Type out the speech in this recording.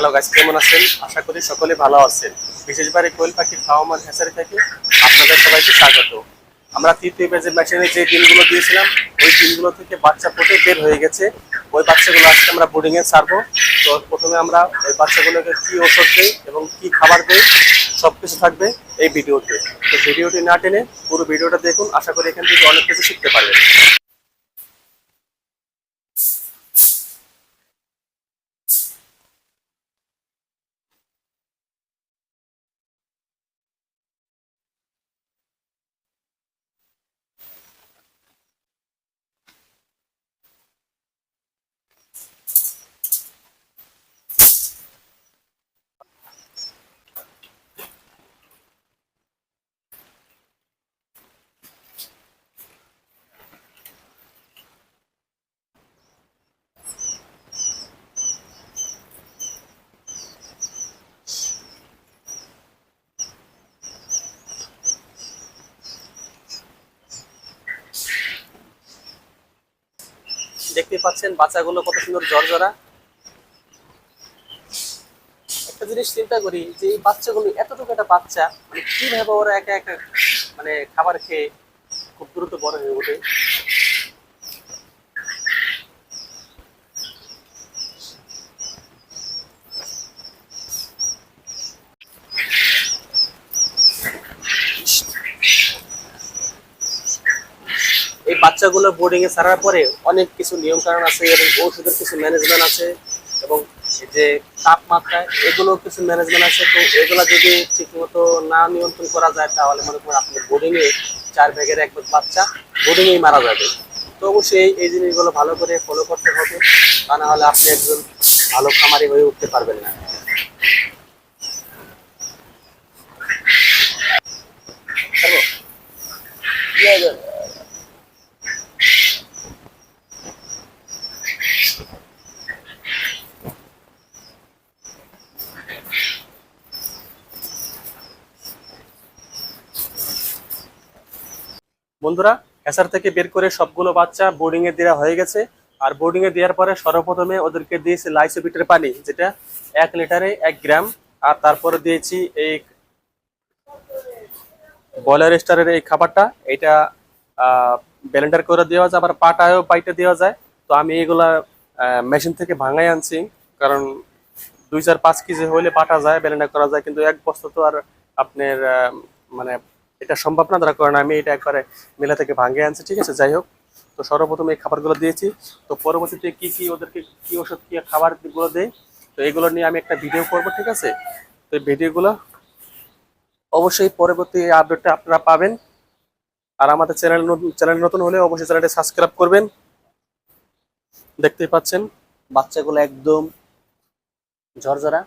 Hello গাছ কেমন আছেন? আশা করি সকলে ভালো আছেন। বিশেষভাবে কোয়েল পাখির খাওয়ামান হ্যাচারি থেকে আপনাদের সবাইকে স্বাগত। আমরা তৃতীয় বেজের মেশিনে যে দিনগুলো দিয়েছিলাম, ওই দিনগুলো থেকে বাচ্চা ফুটে বের হয়ে গেছে। ওই বাচ্চাগুলো আজকে আমরা বোর্ডিংয়ে ছাড়বো। তো প্রথমে আমরা ওই বাচ্চাগুলোকে কি ওষুধ দিই এবং কি খাবার দিই সব কিছু থাকবে এই ভিডিওতে। তো ভিডিওটি না টেনে পুরো ভিডিওটা দেখুন। আশা করি এখান থেকে অনেক কিছু শিখতে পারবেন। দেখতে পাচ্ছেন বাচ্চাগুলো কত সুন্দর জর্জরা। একটা জিনিস চিন্তা করি যে এই বাচ্চাগুলো এতটুকু একটা বাচ্চা মানে কীভাবে ওরা একা একা মানে খাবার খেয়ে খুব দ্রুত বড় হয়ে ওঠে এই বাচ্চাগুলো বোর্ডিং এ ছাড়ার পরে অনেক কিছু নিয়ম কারণ আছে এবং ঔষধের কিছু ম্যানেজমেন্ট আছে এবং যে তাপমাত্রা এগুলো কিছু ম্যানেজমেন্ট আছে। তো এগুলো যদি ঠিকমতো না নিয়ন্ত্রণ করা যায়, তাহলে মনে করেন আপনি বোর্ডিং এ চার ব্যাগের এক বাচ্চা বোর্ডিং এই মারা যাবে। তো অবশ্যই এই- জিনিসগুলো ভালো করে ফলো করতে হবে, তা না হলে আপনি একজন ভালো খামারি হয়ে উঠতে পারবেন না? বন্ধুরা হ্যাসার থেকে বের করে সবগুলো বাচ্চা বোর্ডিং এ দেওয়া হয়ে গেছে। আর বোর্ডিং এ দেওয়ার পরে সর্বপ্রথমে ওদেরকে দিয়েছি লাইসোবিটের পানি, যেটা এক লিটারে এক গ্রাম। আর তারপরে দিয়েছি এই বয়লার স্টারের এই খাবারটা, এটা ব্লেন্ডার করে দেওয়া যায়, আবার পাটায়ও বাইটে দেওয়া যায়। তো আমি এগুলা মেশিন থেকে ভাঙাই আনছি, কারণ দুই চার পাঁচ কেজি হলে পাটা যায় ব্যালেন্ডার করা যায়, কিন্তু এক বস্তা তো আর আপনার মানে এটা সম্ভব না, তারা কারণ আমি এটা একবারে মেলা থেকে ভাঙে আনছি, ঠিক আছে? যাই হোক, তো সর্বপ্রথম এই খাবারগুলো দিয়েছি। তো পরবর্তীতে কি কি ওদেরকে কি ওষুধ, কি খাবারগুলো দেয় তো এগুলো নিয়ে আমি একটা ভিডিও করব, ঠিক আছে? তো এই ভিডিওগুলো অবশ্যই পরবর্তী আপডেটটা আপনারা পাবেন। আর আমাদের চ্যানেল চ্যানেল নতুন হলে অবশ্যই চ্যানেলটি সাবস্ক্রাইব করবেন। দেখতেই পাচ্ছেন, বাচ্চাগুলো একদম ঝরঝরা।